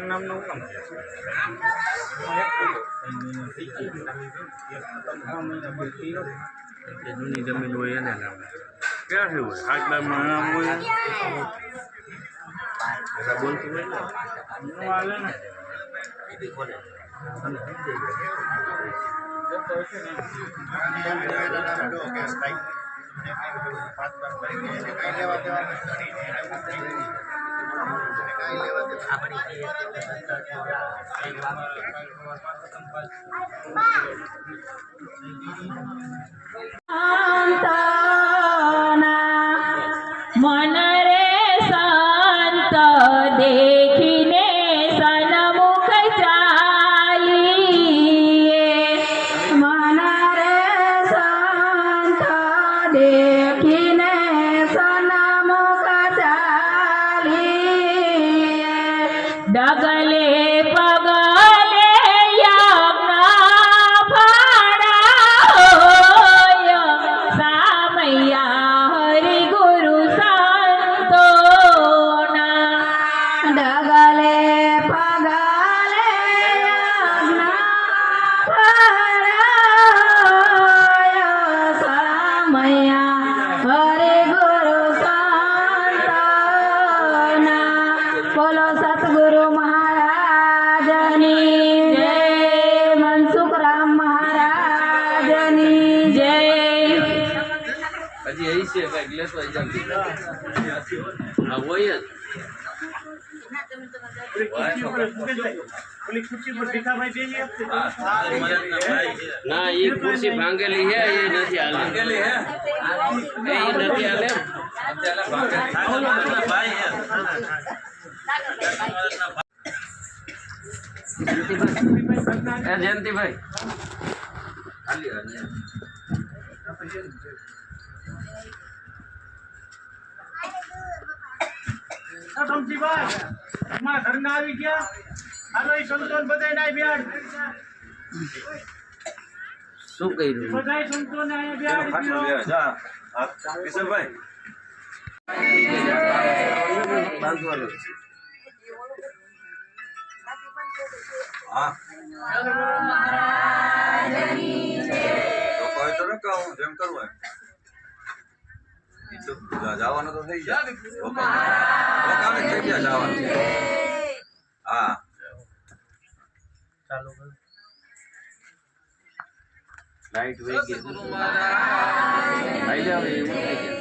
નામનું કામ એ જૂની જમીન હોય એને નામ ક્યાંથી હોય આજબામાં નામ હોય બધા બોલતું હોય ને નો હાલે ને મન डगले હજી અહીં છે કંઈક લેતો જાવ હા હોય જ ના એ ખુરશી ભાંગેલી છે એ નથી હાલે એ નથી હાલે એ જયંતિભાઈ ખાલી હાલે. ઘરના આવી ગયા. હાલો એ સંતોન બધાય ના બિયાડ શું કર્યું? બધાય સંતોન અહીંયા જેમ બાંધવાનું જવાનું તો થઈ જાય. રોકાણ થઈ ગયા જવાનું હા. લાઈટ વહી ગઈ. લાઈ જાવ એવું થઈ ગયા.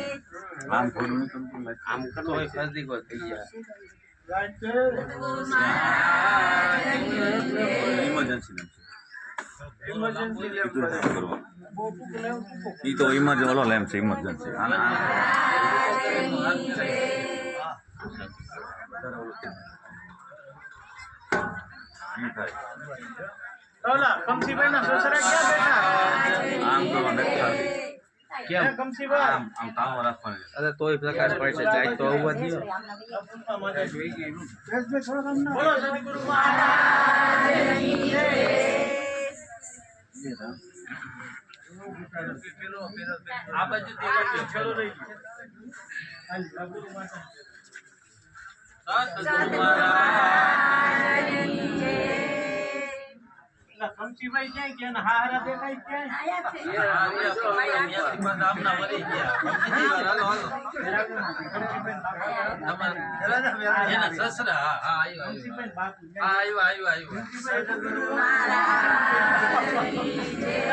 આમ ખોલું નહીં આમ કરો હોય ફરજી કોઈ થઈ જાય ઇમરજન્સી નથી ઈ તો ઇમરજન્સી ઓલો લેમ છે ઇમરજન્સી અરે તોય પ્રકાશ પડશે લાઈટ તો આવવા દો આ બાજુ છેડો રહી કમસીભાઈ હારા દેખાય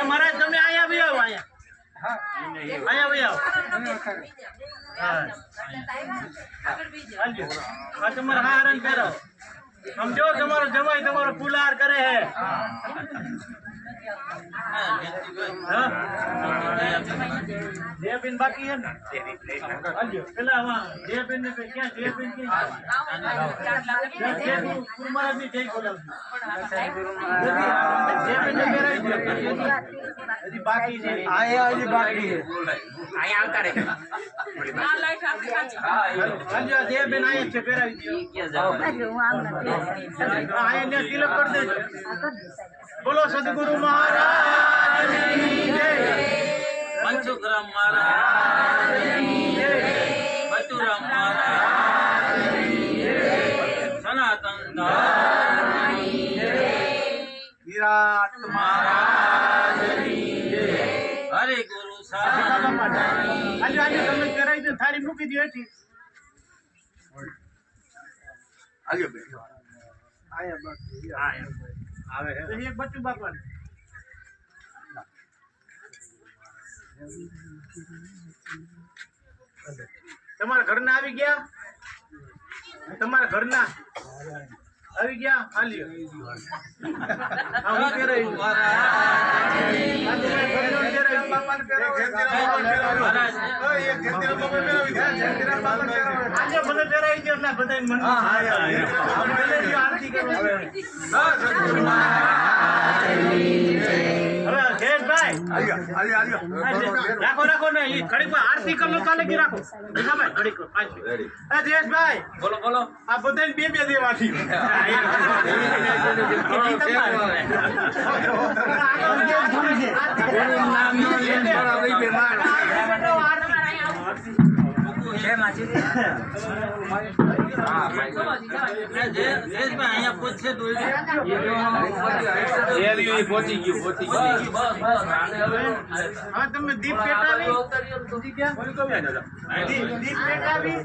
મહારાજ તમે અહીંયા બી આવો અહીંયા. અહીંયા બી આવો. હા. આ હારણ પહેરાવો. સમજો તમારો જમાઈ તમારો પુલાર કરે હે. બાકી હે ને. પેલા ને જય બોલાવજો. ને. હજી બાકી છે. જ છે પહેરાવી દો. હા, અહીંયા તિલક કરી દેજો. બોલો સદગુરુ મહારાજ જય મનસુખરામ મહારાજ બચુરામ મહારાજ સનાતન વિરાટ મહારાજ હરે થાળી મૂકી દો હેઠી આવ્યો બેઠો. આવ્યો આવે એક બચ્ચું બાપવાનું તમારા ઘરના આવી ગયા? તમારા ઘરના? આવી ગયા? હાલ્યો હા હું આજે ભલે એટલે બધાને મન ભલે દો, આરતી કરવા. રાખો રાખો ને ઘડીક આરતી કરી ચાલે કાલે કી રાખો. ભીખાભાઈ ઘડીક. જયેશભાઈ બોલો બોલો. આ બધાને બે બે દેવાથી. પહોંચી ગયું પહોંચી ગયું હવે તમે દીપ પેટાવી દીપ દીપ પેટાવી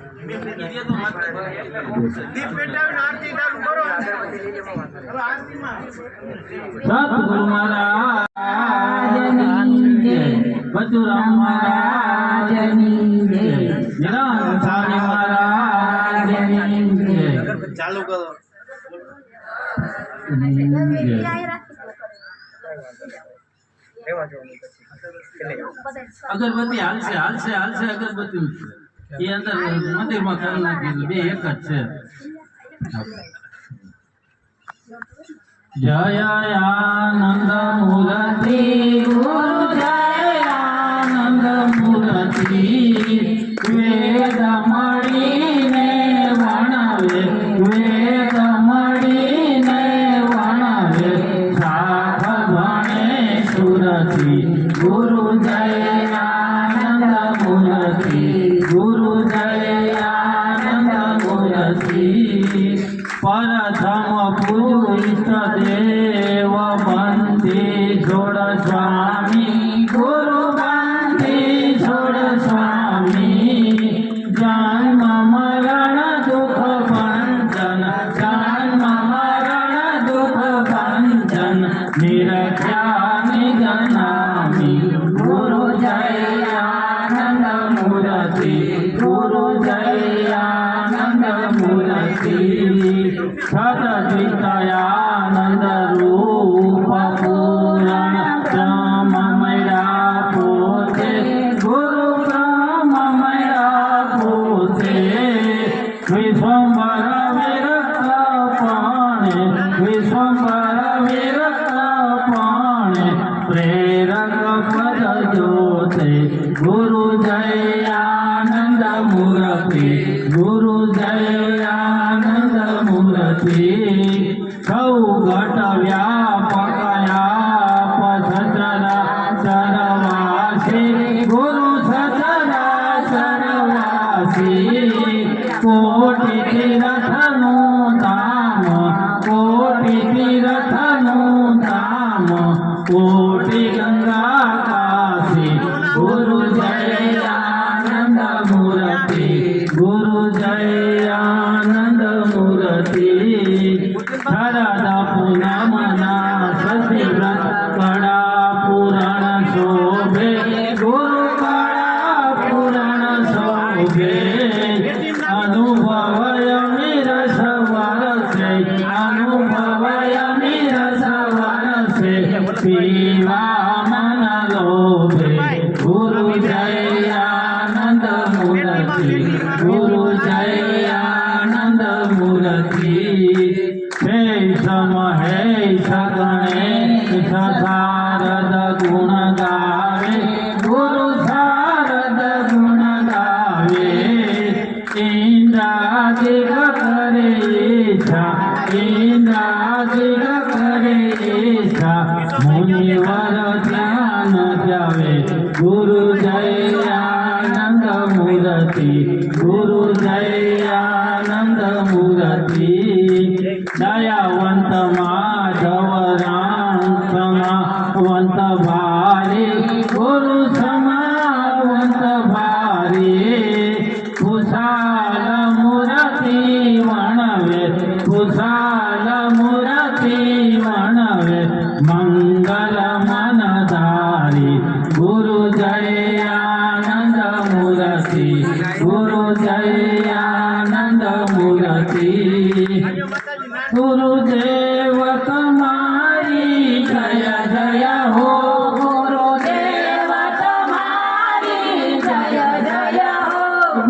દીપ પેટાવીને આરતી ચાલુ કરો સતગુરુ મહારાજની જય બચુરામ મહારાજની અગરબત્તી હાલશે હાલશે હાલશે, અગરબત્તી એ અંદર મંદિરમાં કરી નાખી બે એક જ છે. જય આનંદ મૂર્તિ ગુરુ જય આનંદ મૂર્તિ. પૂજુ ઈષ્ટ દેવ બંધી છોડ સ્વામી ગુરુ બંધી છોડ સ્વામી. જન્મ મરણ દુઃખ ભંજન જન્મ મરણ દુઃખ ભંજન નિરખ્યા નિજનામી ગુરુ જય આનંદ મૂર્તિ ગુરુ જય આનંદ મૂર્તિ 他的生涯。સૌ ઘટ Gracias.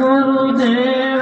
গুরুদেব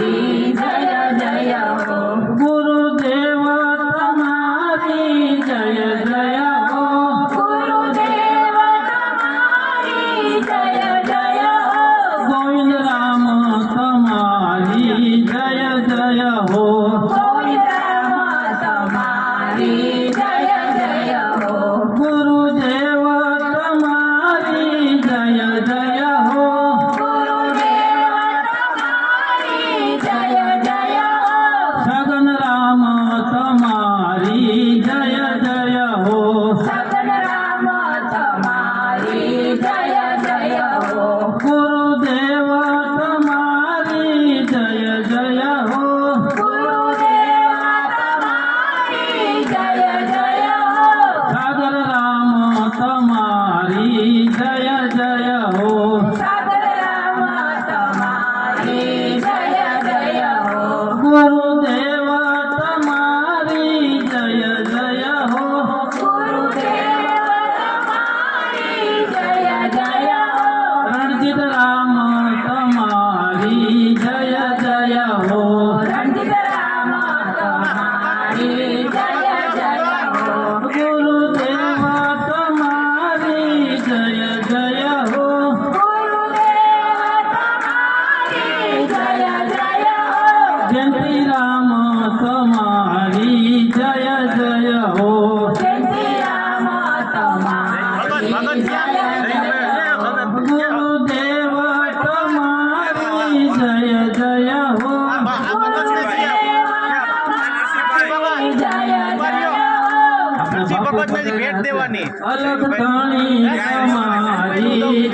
Maria. ભગત નથી ભેટ દેવાની. અલગ તાણી તમારી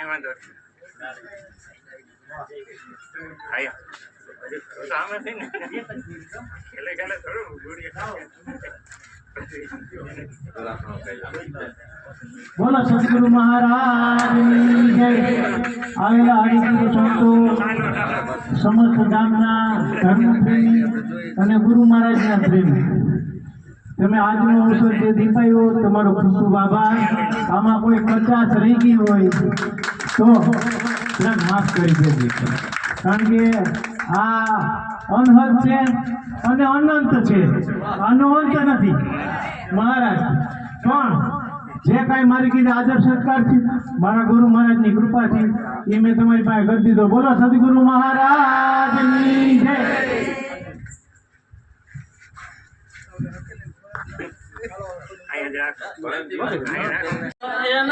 一万得，哎呀，多少万的？看来干都是不努力。બોલો સદગુરુ મહારાજ, જય. આવેલા હરિગુરુ સંતો સમસ્ત ગામના ધર્મપ્રેમી અને ગુરુ મહારાજના પ્રેમી. તમે આજનો અવસર જે દીપાયો, તમારો ખૂબ ખૂબ આભાર. આમાં કોઈ કચાશ રહી ગઈ હોય તો માફ કરી દેજો. કારણ કે આ અનહદ છે અને અનંત છે. આનો નથી. મહારાજ, પણ જે કાંઈ મારી કીધે આદર સત્કાર છે, મારા ગુરુ મહારાજની કૃપાથી એ મેં તમારી પાસે કરી દીધો. બોલો સદગુરુ મહારાજની જય. એના